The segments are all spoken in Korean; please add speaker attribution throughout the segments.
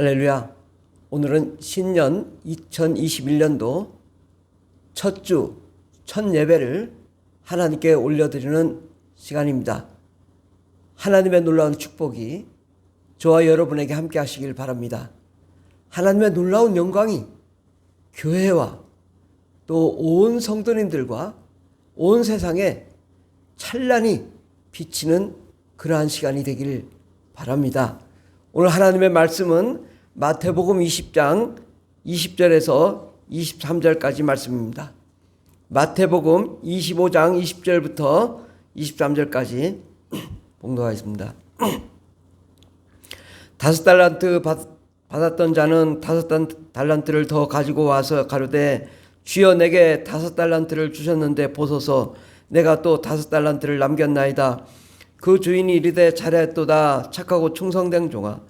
Speaker 1: 할렐루야. 오늘은 신년 2021년도 첫 주, 첫 예배를 하나님께 올려드리는 시간입니다. 하나님의 놀라운 축복이 저와 여러분에게 함께 하시길 바랍니다. 하나님의 놀라운 영광이 교회와 또 온 성도님들과 온 세상에 찬란히 비치는 그러한 시간이 되길 바랍니다. 오늘 하나님의 말씀은 마태복음 20장 20절에서 23절까지 말씀입니다. 마태복음 25장 20절부터 23절까지 봉독하겠습니다. 다섯 달란트 받, 받았던 자는 다섯 달란트를 더 가지고 와서 가로되 주여 내게 다섯 달란트를 주셨는데 보소서 내가 또 다섯 달란트를 남겼나이다. 그 주인이 이르되 잘했도다 착하고 충성된 종아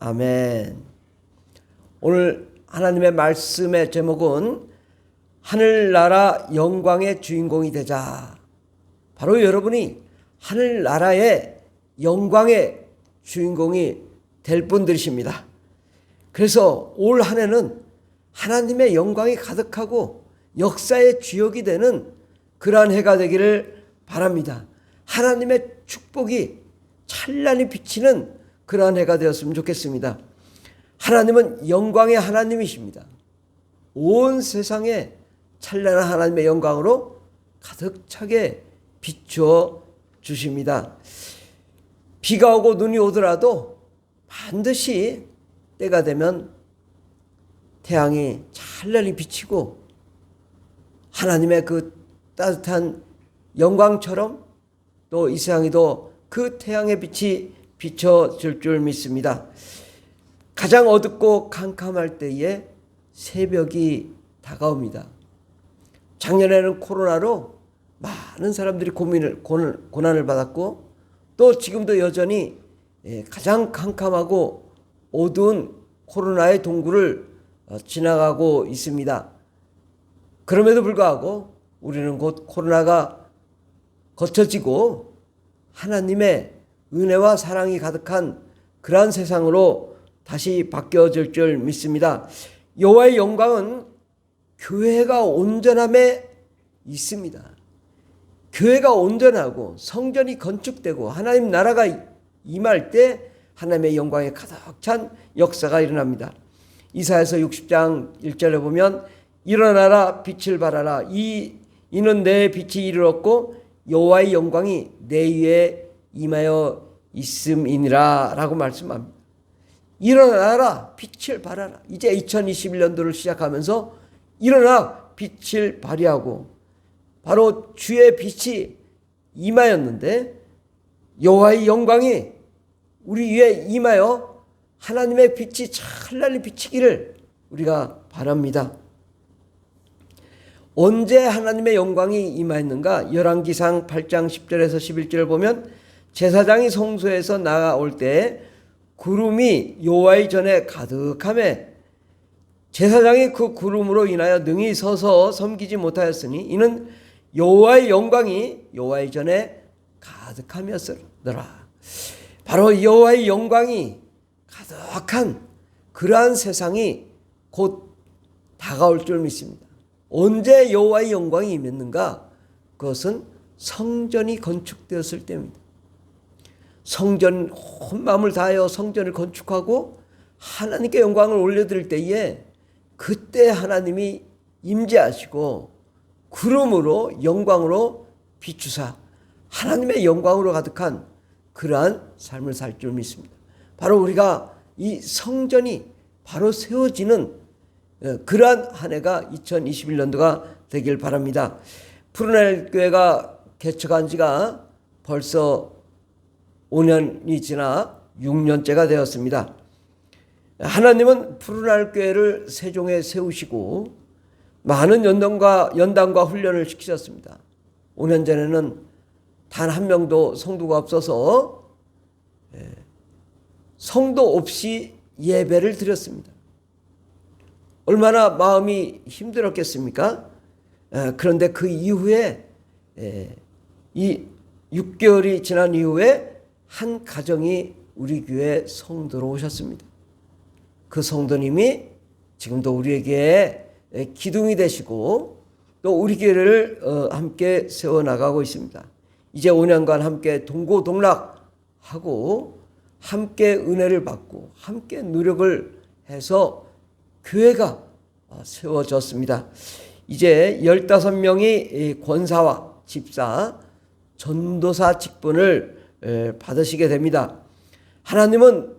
Speaker 1: 아멘. 오늘 하나님의 말씀의 제목은 하늘나라 영광의 주인공이 되자. 바로 여러분이 하늘나라의 영광의 주인공이 될 분들이십니다. 그래서 올 한 해는 하나님의 영광이 가득하고 역사의 주역이 되는 그러한 해가 되기를 바랍니다. 하나님의 축복이 찬란히 비치는 그러한 해가 되었으면 좋겠습니다. 하나님은 영광의 하나님이십니다. 온 세상에 찬란한 하나님의 영광으로 가득 차게 비추어 주십니다. 비가 오고 눈이 오더라도 반드시 때가 되면 태양이 찬란히 비치고 하나님의 그 따뜻한 영광처럼 또 이 세상에도 그 태양의 빛이 비춰줄 줄 믿습니다. 가장 어둡고 캄캄할 때에 새벽이 다가옵니다. 작년에는 코로나로 많은 사람들이 고민을 고난을 받았고 또 지금도 여전히 예, 가장 캄캄하고 어두운 코로나의 동굴을 어, 지나가고 있습니다. 그럼에도 불구하고 우리는 곧 코로나가 거쳐지고 하나님의 은혜와 사랑이 가득한 그러한 세상으로 다시 바뀌어질 줄 믿습니다. 여호와의 영광은 교회가 온전함에 있습니다. 교회가 온전하고 성전이 건축되고 하나님 나라가 임할 때 하나님의 영광에 가득 찬 역사가 일어납니다. 이사야서 60장 1절에 보면 일어나라 빛을 발하라 이 이는 내 빛이 이르렀고 여호와의 영광이 내 위에 임하여 있음이니라 라고 말씀합니다. 일어나라 빛을 발하라. 이제 2021년도를 시작하면서 일어나 빛을 발휘하고 바로 주의 빛이 임하였는데 여호와의 영광이 우리 위에 임하여 하나님의 빛이 찬란히 비치기를 우리가 바랍니다. 언제 하나님의 영광이 임하였는가? 열왕기상 8장 10절에서 11절을 보면 제사장이 성소에서 나올 때 구름이 여호와의 전에 가득함에 제사장이 그 구름으로 인하여 능히 서서 섬기지 못하였으니 이는 여호와의 영광이 여호와의 전에 가득함이었더라. 바로 여호와의 영광이 가득한 그러한 세상이 곧 다가올 줄 믿습니다. 언제 여호와의 영광이 임했는가? 그것은 성전이 건축되었을 때입니다. 성전 온 마음을 다하여 성전을 건축하고 하나님께 영광을 올려드릴 때에 그때 하나님이 임재하시고 구름으로 영광으로 비추사 하나님의 영광으로 가득한 그러한 삶을 살 줄 믿습니다. 바로 우리가 이 성전이 바로 세워지는 어, 그러한 한 해가 2021년도가 되길 바랍니다. 푸르넬 교회가 개척한 지가 벌써 5년이 지나 6년째가 되었습니다. 하나님은 푸른 알 교회를 세종에 세우시고 많은 연단과 연단과 훈련을 시키셨습니다. 5년 전에는 단 한 명도 성도가 없어서 예, 성도 없이 예배를 드렸습니다. 얼마나 마음이 힘들었겠습니까? 에, 그런데 그 이후에 에, 이 6개월이 지난 이후에 한 가정이 우리 교회 성도로 오셨습니다. 그 성도님이 지금도 우리에게 에, 기둥이 되시고 또 우리 교회를 어, 함께 세워 나가고 있습니다. 이제 5년간 함께 동고동락하고 함께 은혜를 받고 함께 노력을 해서 교회가 어, 세워졌습니다. 이제 15명이 권사와 집사, 전도사 직분을 에, 받으시게 됩니다. 하나님은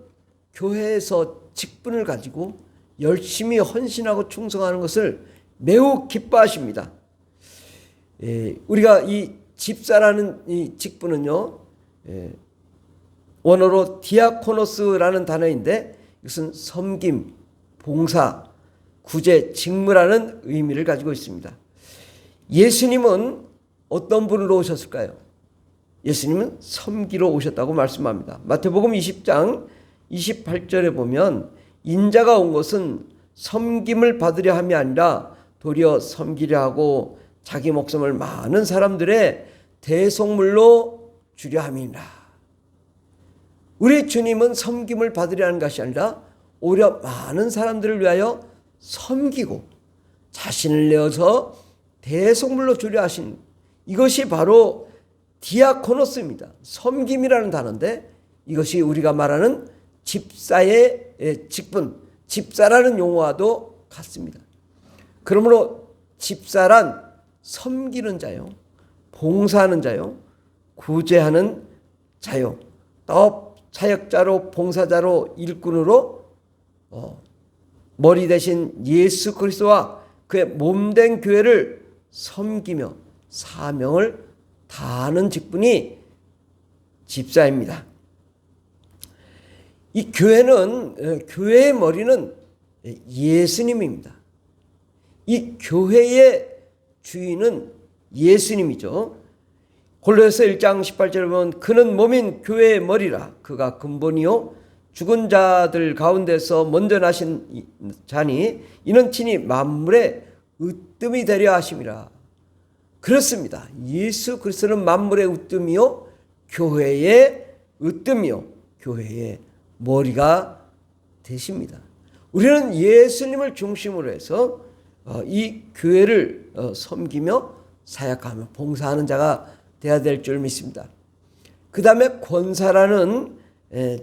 Speaker 1: 교회에서 직분을 가지고 열심히 헌신하고 충성하는 것을 매우 기뻐하십니다. 에, 우리가 이 집사라는 이 직분은요, 에, 원어로 디아코노스라는 단어인데 이것은 섬김, 봉사, 구제, 직무라는 의미를 가지고 있습니다. 예수님은 어떤 분으로 오셨을까요? 예수님은 섬기러 오셨다고 말씀합니다. 마태복음 20장 28절에 보면 인자가 온 것은 섬김을 받으려 함이 아니라 도리어 섬기려 하고 자기 목숨을 많은 사람들의 대속물로 주려 함이니라. 우리 주님은 섬김을 받으려 하는 것이 아니라 오히려 많은 사람들을 위하여 섬기고 자신을 내어서 대속물로 주려 하신 이것이 바로 디아코노스입니다. 섬김이라는 단어인데 이것이 우리가 말하는 집사의 직분, 집사라는 용어와도 같습니다. 그러므로 집사란 섬기는 자요, 봉사하는 자요, 구제하는 자요, 또 사역자로 봉사자로 일꾼으로 어, 머리 대신 예수 그리스도와 그의 몸된 교회를 섬기며 사명을 다하는 직분이 집사입니다. 이 교회는 교회의 머리는 예수님입니다. 이 교회의 주인은 예수님이죠. 골로새 1장 18절에 보면 그는 몸인 교회의 머리라 그가 근본이요 죽은 자들 가운데서 먼저 나신 자니 이는 친히 만물의 으뜸이 되려 하심이라. 그렇습니다. 예수 그리스도는 만물의 으뜸이요 교회의 으뜸이요 교회의 머리가 되십니다. 우리는 예수님을 중심으로 해서 어, 이 교회를 어, 섬기며 사역하며 봉사하는 자가 되어야 될 줄 믿습니다. 그 다음에 권사라는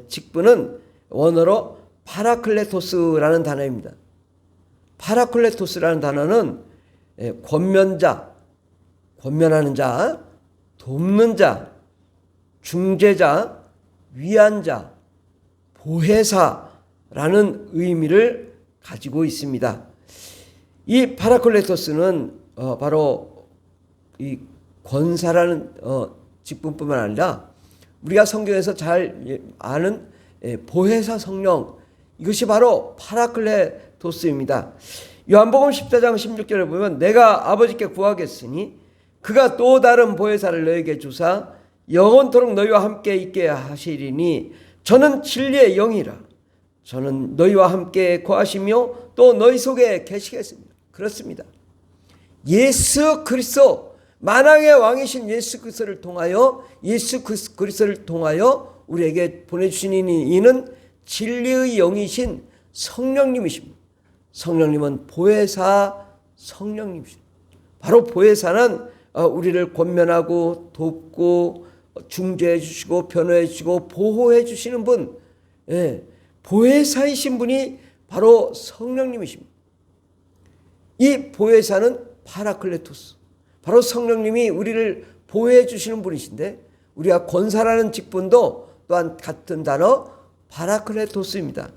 Speaker 1: 직분은 원어로 파라클레토스라는 단어입니다. 파라클레토스라는 단어는 권면자, 권면하는 자, 돕는 자, 중재자, 위안자, 보혜사라는 의미를 가지고 있습니다. 이 파라클레토스는 어, 바로 이 권사라는 어, 직분뿐만 아니라 우리가 성경에서 잘 예, 아는 예, 보혜사 성령 이것이 바로 파라클레토스입니다. 요한복음 14장 16절에 보면 내가 아버지께 구하겠으니 그가 또 다른 보혜사를 너에게 주사 영원토록 너희와 함께 있게 하시리니 저는 진리의 영이라 저는 너희와 함께 거하시며 또 너희 속에 계시겠습니다. 그렇습니다. 예수 그리스도 만왕의 왕이신 예수 그리스도를 통하여 예수 그리스도를 통하여 우리에게 보내 주신 이는 진리의 영이신 성령님이십니다. 성령님은 보혜사 성령님이십니다. 바로 보혜사는 어, 우리를 권면하고 돕고 중재해 주시고 변호해 주시고 보호해 주시는 분, 예, 보혜사이신 분이 바로 성령님이십니다. 이 보혜사는 파라클레토스. 바로 성령님이 우리를 보호해 주시는 분이신데 우리가 권사라는 직분도 또한 같은 단어 파라클레토스입니다.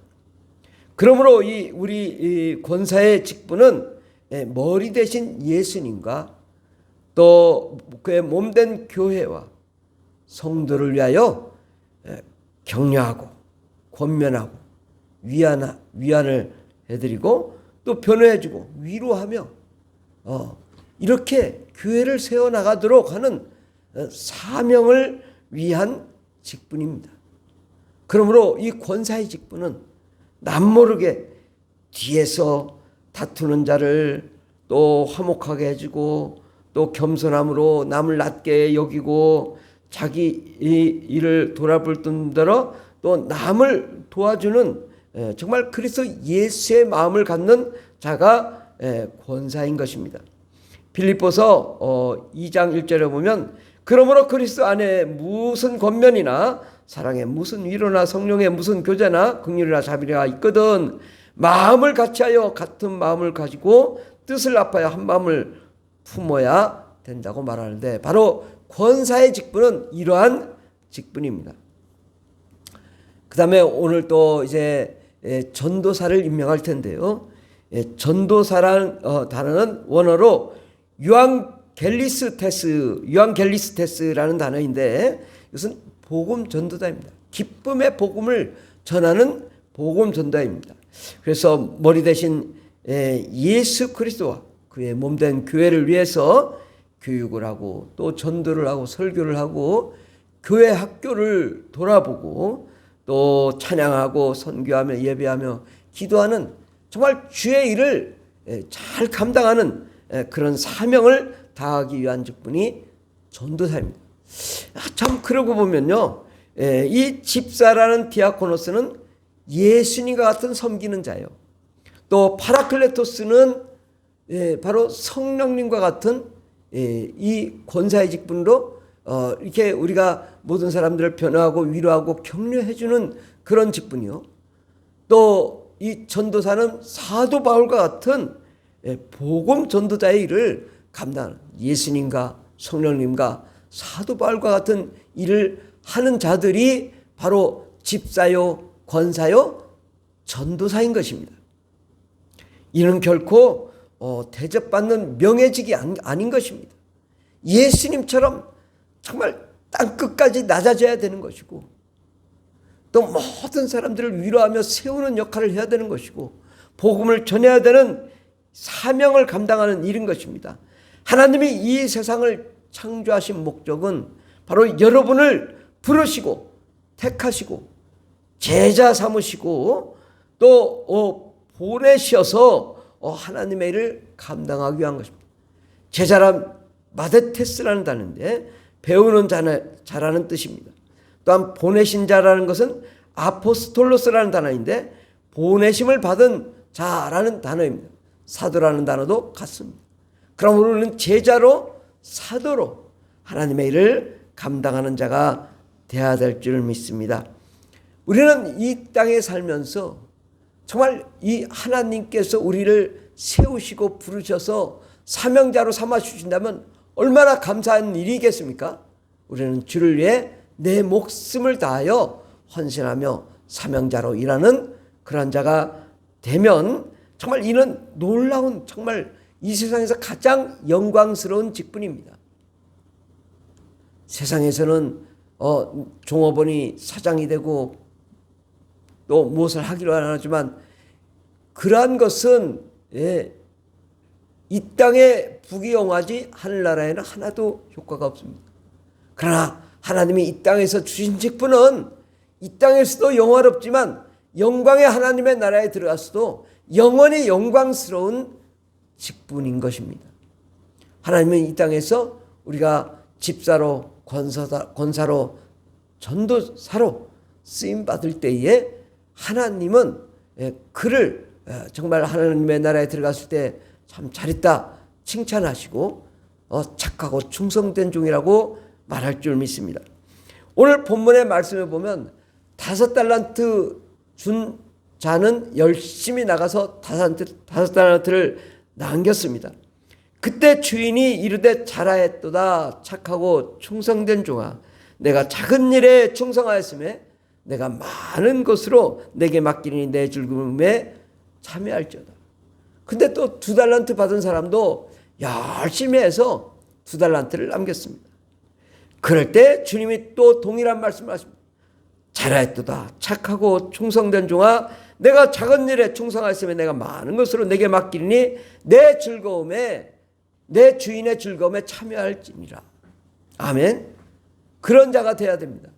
Speaker 1: 그러므로 이 우리 이 권사의 직분은 예, 머리 대신 예수님과 또 그의 몸된 교회와 성도를 위하여 예, 격려하고 권면하고 위안 위안을 해드리고 또 변호해주고 위로하며 어, 이렇게 교회를 세워 나가도록 하는 어, 사명을 위한 직분입니다. 그러므로 이 권사의 직분은 남모르게 뒤에서 다투는 자를 또 화목하게 해주고 또 겸손함으로 남을 낮게 여기고 자기 이 일을 돌아볼 뿐더러 또 남을 도와주는 에, 정말 그리스도 예수의 마음을 갖는 자가 에, 권사인 것입니다. 빌립보서 어, 2장 1절에 보면 그러므로 그리스도 안에 무슨 권면이나 사랑에 무슨 위로나 성령의 무슨 교제나 긍휼이나 자비가 있거든 마음을 같이하여 같은 마음을 가지고 뜻을 합하여 한 마음을 품어야 된다고 말하는데 바로 권사의 직분은 이러한 직분입니다. 그 다음에 오늘 또 이제 예, 전도사를 임명할 텐데요. 예, 전도사라는 어, 단어는 원어로 유앙겔리스테스, 유앙겔리스테스라는 단어인데 이것은 복음 전도자입니다. 기쁨의 복음을 전하는 복음 전도자입니다. 그래서 머리 대신 예, 예수 그리스도와 그의 몸된 교회를 위해서 교육을 하고 또 전도를 하고 설교를 하고 교회 학교를 돌아보고 또 찬양하고 선교하며 예배하며 기도하는 정말 주의 일을 예, 잘 감당하는 예, 그런 사명을 다하기 위한 직분이 전도사입니다. 아, 참 그러고 보면요, 예, 이 집사라는 디아코노스는 예수님과 같은 섬기는 자예요. 또 파라클레토스는 바로 성령님과 같은 이 권사의 직분으로 어, 이렇게 우리가 모든 사람들을 변화하고 위로하고 격려해주는 그런 직분이요. 또 이 전도사는 사도 바울과 같은 복음 전도자의 일을 감당하는 예수님과 성령님과 사도 바울과 같은 일을 하는 자들이 바로 집사요, 권사요, 전도사인 것입니다. 이는 결코 어, 대접받는 명예직이 아닌 것입니다. 예수님처럼 정말 땅 끝까지 낮아져야 되는 것이고 또 모든 사람들을 위로하며 세우는 역할을 해야 되는 것이고 복음을 전해야 되는 사명을 감당하는 일인 것입니다. 하나님이 이 세상을 창조하신 목적은 바로 여러분을 부르시고 택하시고 제자 삼으시고 또 어, 보내셔서 어, 하나님의 일을 감당하기 위한 것입니다. 제자란 마데테스라는 단어인데 배우는 자라는 뜻입니다. 또한 보내신 자라는 것은 아포스톨로스라는 단어인데 보내심을 받은 자라는 단어입니다. 사도라는 단어도 같습니다. 그럼 우리는 제자로 사도로 하나님의 일을 감당하는 자가 되어야 될 줄 믿습니다. 우리는 이 땅에 살면서 정말 이 하나님께서 우리를 세우시고 부르셔서 사명자로 삼아 주신다면 얼마나 감사한 일이겠습니까? 우리는 주를 위해 내 목숨을 다하여 헌신하며 사명자로 일하는 그런 자가 되면 정말 이는 놀라운 정말 이 세상에서 가장 영광스러운 직분입니다. 세상에서는 어, 종업원이 사장이 되고 또 무엇을 하기로 하지만 그러한 것은 예, 이 땅에 부귀영화지 하늘나라에는 하나도 효과가 없습니다. 그러나 하나님이 이 땅에서 주신 직분은 이 땅에서도 영화롭지만 영광의 하나님의 나라에 들어갔어도 영원히 영광스러운 직분인 것입니다. 하나님은 이 땅에서 우리가 집사로 권사다, 권사로 전도사로 쓰임 받을 때에 하나님은 예, 그를 예, 정말 하나님의 나라에 들어갔을 때 참 잘했다 칭찬하시고 어, 착하고 충성된 종이라고 말할 줄 믿습니다. 오늘 본문의 말씀을 보면 다섯 달란트 준 자는 열심히 나가서 다섯, 달란트를 남겼습니다. 그때 주인이 이르되 잘하였도다 착하고 충성된 종아 내가 작은 일에 충성하였음에 내가 많은 것으로 내게 맡기니 내 즐거움에 참여할지어다. 근데 또 두 달란트 받은 사람도 열심히 해서 두 달란트를 남겼습니다. 그럴 때 주님이 또 동일한 말씀을 하십니다. 잘하였도다. 착하고 충성된 종아, 내가 작은 일에 충성하였으면 내가 많은 것으로 내게 맡기니 내 즐거움에 내 주인의 즐거움에 참여할지니라. 아멘. 그런 자가 돼야 됩니다.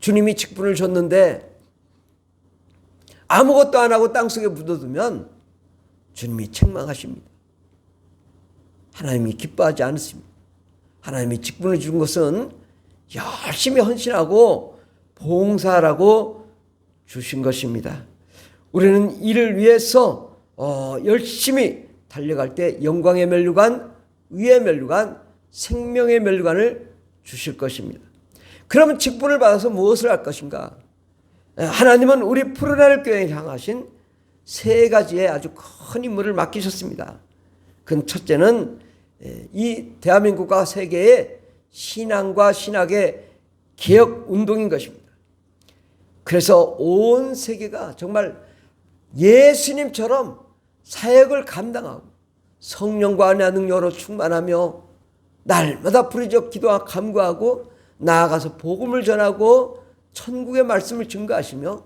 Speaker 1: 주님이 직분을 줬는데 아무것도 안 하고 땅속에 묻어두면 주님이 책망하십니다. 하나님이 기뻐하지 않으십니다. 하나님이 직분을 준 것은 열심히 헌신하고 봉사라고 주신 것입니다. 우리는 이를 위해서 어, 열심히 달려갈 때 영광의 멸류관, 의의 멸류관, 생명의 멸류관을 주실 것입니다. 그러면 직분을 받아서 무엇을 할 것인가? 하나님은 우리 푸르나를 교회에 향하신 세 가지의 아주 큰 임무를 맡기셨습니다. 그 첫째는 이 대한민국과 세계의 신앙과 신학의 개혁 운동인 것입니다. 그래서 온 세계가 정말 예수님처럼 사역을 감당하고 성령과 은혜 능력으로 충만하며 날마다 부르짖어 기도와 감구하고 나아가서 복음을 전하고 천국의 말씀을 증거하시며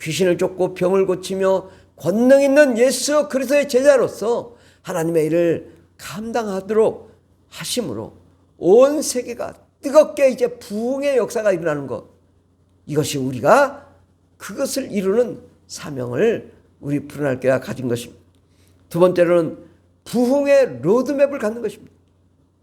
Speaker 1: 귀신을 쫓고 병을 고치며 권능 있는 예수 그리스도의 제자로서 하나님의 일을 감당하도록 하심으로 온 세계가 뜨겁게 이제 부흥의 역사가 일어나는 것 이것이 우리가 그것을 이루는 사명을 우리 푸른할 교회가 가진 것입니다. 두 번째로는 부흥의 로드맵을 갖는 것입니다.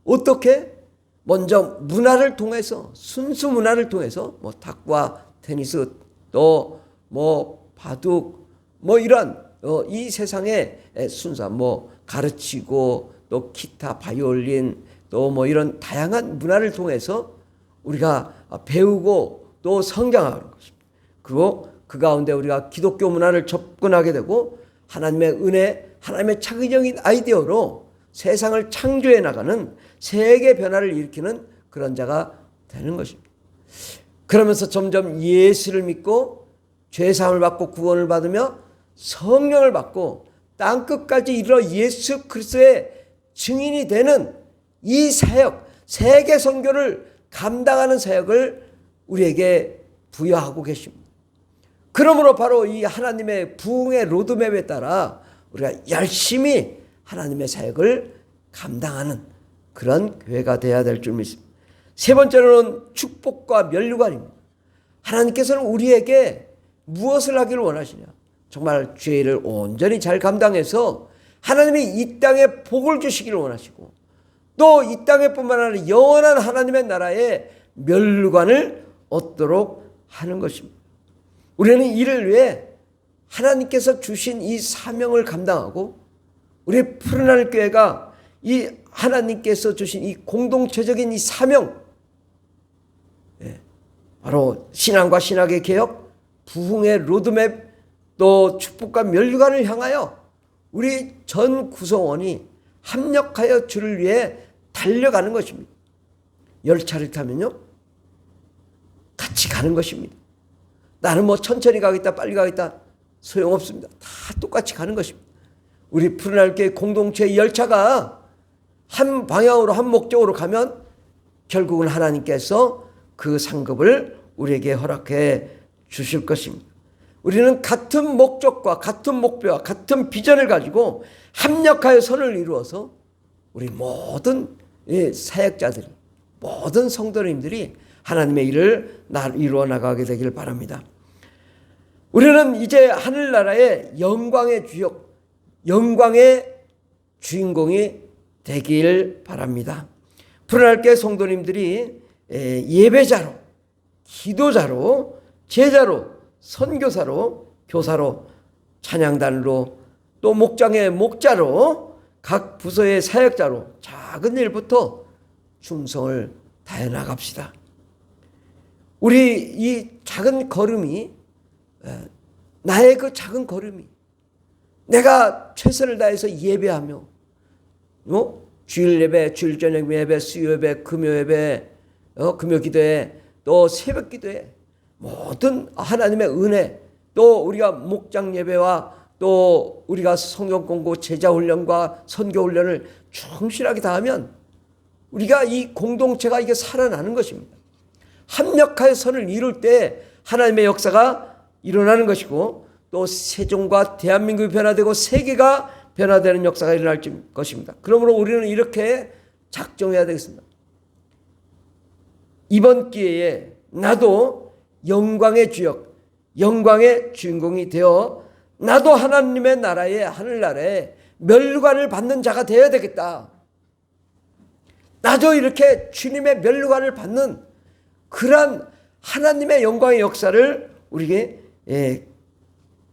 Speaker 1: 어떻게? 먼저 문화를 통해서 순수 문화를 통해서 뭐 탁구와 테니스 또 뭐 바둑 뭐 이런 어, 이 세상의 순수 뭐 가르치고 또 기타 바이올린 또 뭐 이런 다양한 문화를 통해서 우리가 배우고 또 성장하는 것입니다. 그리고 그 가운데 우리가 기독교 문화를 접근하게 되고 하나님의 은혜, 하나님의 창의적인 아이디어로 세상을 창조해 나가는 세계 변화를 일으키는 그런 자가 되는 것입니다. 그러면서 점점 예수를 믿고 죄 사함을 받고 구원을 받으며 성령을 받고 땅 끝까지 이르러 예수 그리스도의 증인이 되는 이 사역, 세계 선교를 감당하는 사역을 우리에게 부여하고 계십니다. 그러므로 바로 이 하나님의 부흥의 로드맵에 따라 우리가 열심히 하나님의 사역을 감당하는 그런 교회가 되어야 될 줄 믿습니다. 세 번째로는 축복과 면류관입니다. 하나님께서는 우리에게 무엇을 하기를 원하시냐? 정말 죄를 온전히 잘 감당해서 하나님이 이 땅에 복을 주시기를 원하시고 또 이 땅에뿐만 아니라 영원한 하나님의 나라의 멸관을 얻도록 하는 것입니다. 우리는 이를 위해 하나님께서 주신 이 사명을 감당하고 우리 푸른 하늘 교회가 이 하나님께서 주신 이 공동체적인 이 사명 예, 바로 신앙과 신학의 개혁 부흥의 로드맵 또 축복과 멸류관을 향하여 우리 전 구성원이 합력하여 주를 위해 달려가는 것입니다. 열차를 타면요. 같이 가는 것입니다. 나는 뭐 천천히 가겠다, 빨리 가겠다. 소용없습니다. 다 똑같이 가는 것입니다. 우리 푸른 알교회 공동체 열차가 한 방향으로 한 목적으로 가면 결국은 하나님께서 그 상급을 우리에게 허락해 주실 것입니다. 우리는 같은 목적과 같은 목표와 같은 비전을 가지고 합력하여 선을 이루어서 우리 모든 사역자들, 모든 성도님들이 하나님의 일을 이루어 나가게 되기를 바랍니다. 우리는 이제 하늘나라의 영광의 주역, 영광의 주인공이 되길 바랍니다. 푸른할게 성도님들이 예배자로, 기도자로, 제자로, 선교사로, 교사로, 찬양단으로, 또 목장의 목자로, 각 부서의 사역자로 작은 일부터 충성을 다해 나갑시다. 우리 이 작은 걸음이 나의 그 작은 걸음이 내가 최선을 다해서 예배하며 어? 주일 예배, 주일 저녁 예배, 수요 예배, 금요 예배, 어? 금요 기도회, 또 새벽 기도회 모든 하나님의 은혜 또 우리가 목장 예배와 또 우리가 성경 공부 제자 훈련과 선교 훈련을 충실하게 다하면 우리가 이 공동체가 이게 살아나는 것입니다. 합력하여 선을 이룰 때 하나님의 역사가 일어나는 것이고 또 세종과 대한민국이 변화되고 세계가 변화되는 역사가 일어날 것입니다. 그러므로 우리는 이렇게 작정해야 되겠습니다. 이번 기회에 나도 영광의 주역, 영광의 주인공이 되어 나도 하나님의 나라에 하늘나라에 멸관을 받는 자가 되어야 되겠다. 나도 이렇게 주님의 멸관을 받는 그러한 하나님의 영광의 역사를 우리에게 예,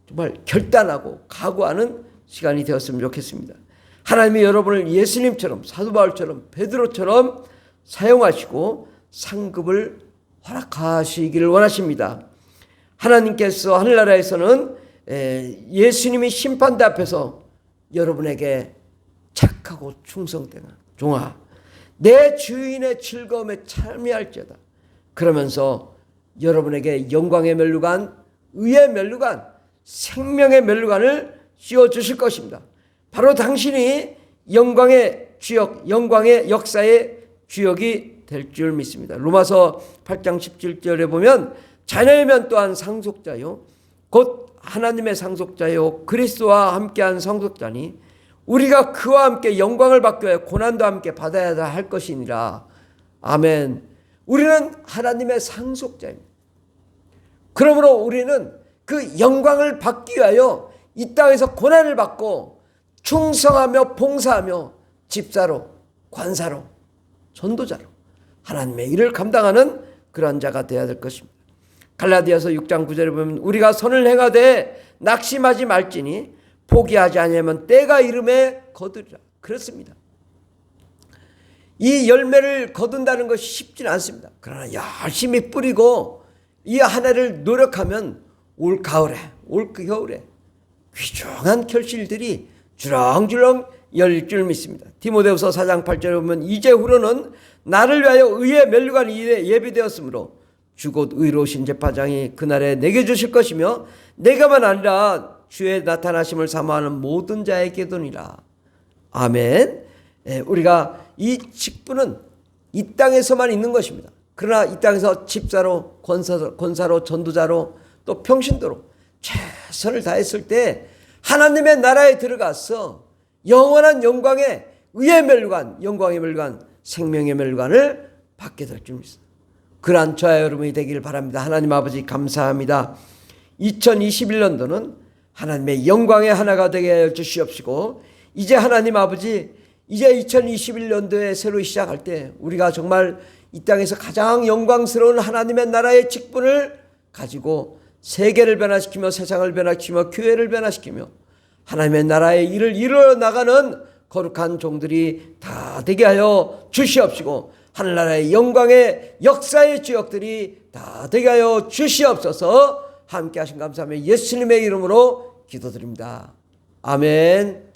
Speaker 1: 정말 결단하고 각오하는 시간이 되었으면 좋겠습니다. 하나님이 여러분을 예수님처럼 사도 바울처럼 베드로처럼 사용하시고 상급을 허락하시기를 원하십니다. 하나님께서 하늘나라에서는 에, 예수님이 심판대 앞에서 여러분에게 착하고 충성되는 종아 내 주인의 즐거움에 참여할지어다. 그러면서 여러분에게 영광의 멸류관, 의의 멸류관, 생명의 멸류관을 씌워 주실 것입니다. 바로 당신이 영광의 주역, 영광의 역사의 주역이 될 줄 믿습니다. 로마서 8장 17절에 보면 자녀이면 또한 상속자요 곧 하나님의 상속자요 그리스도와 함께한 상속자니 우리가 그와 함께 영광을 위해 고난도 함께 받아야 할 것이니라. 아멘. 우리는 하나님의 상속자입니다. 그러므로 우리는 그 영광을 받기 위하여 이 땅에서 고난을 받고 충성하며 봉사하며 집사로, 관사로, 전도자로 하나님의 일을 감당하는 그러한 자가 되어야 될 것입니다. 갈라디아서 6장 9절에 보면 우리가 선을 행하되 낙심하지 말지니 포기하지 아니하면 때가 이름에 거두리라. 그렇습니다. 이 열매를 거둔다는 것이 쉽지는 않습니다. 그러나 열심히 뿌리고 이 하나를 노력하면 올 가을에, 올그 겨울에 귀중한 결실들이 주렁주렁 열릴 줄 믿습니다. 디모데후서 4장 8절에 보면 이제 후로는 나를 위하여 의의 멸류관이 예비되었으므로 주곧 의로우신 재판장이 그날에 내게 주실 것이며 내가만 아니라 주의 나타나심을 사모하는 모든 자에게도니라. 아멘. 예, 우리가 이 직분은 이 땅에서만 있는 것입니다. 그러나 이 땅에서 집사로, 권사로, 권사로, 전도자로 또 평신도로 최선을 다했을 때 하나님의 나라에 들어가서 영원한 영광의 의의 멸관, 영광의 멸관, 생명의 멸관을 받게 될줄 믿습니다. 그러한 저와 여러분이 되기를 바랍니다. 하나님 아버지 감사합니다. 2021년도는 하나님의 영광의 하나가 되게 하여 주시옵시고 이제 하나님 아버지 이제 2021년도에 새로 시작할 때 우리가 정말 이 땅에서 가장 영광스러운 하나님의 나라의 직분을 가지고 세계를 변화시키며 세상을 변화시키며 교회를 변화시키며 하나님의 나라의 일을 이루어 나가는 거룩한 종들이 다 되게 하여 주시옵시고 하늘나라의 영광의 역사의 주역들이 다 되게 하여 주시옵소서 함께 하신 감사하며 예수님의 이름으로 기도드립니다. 아멘.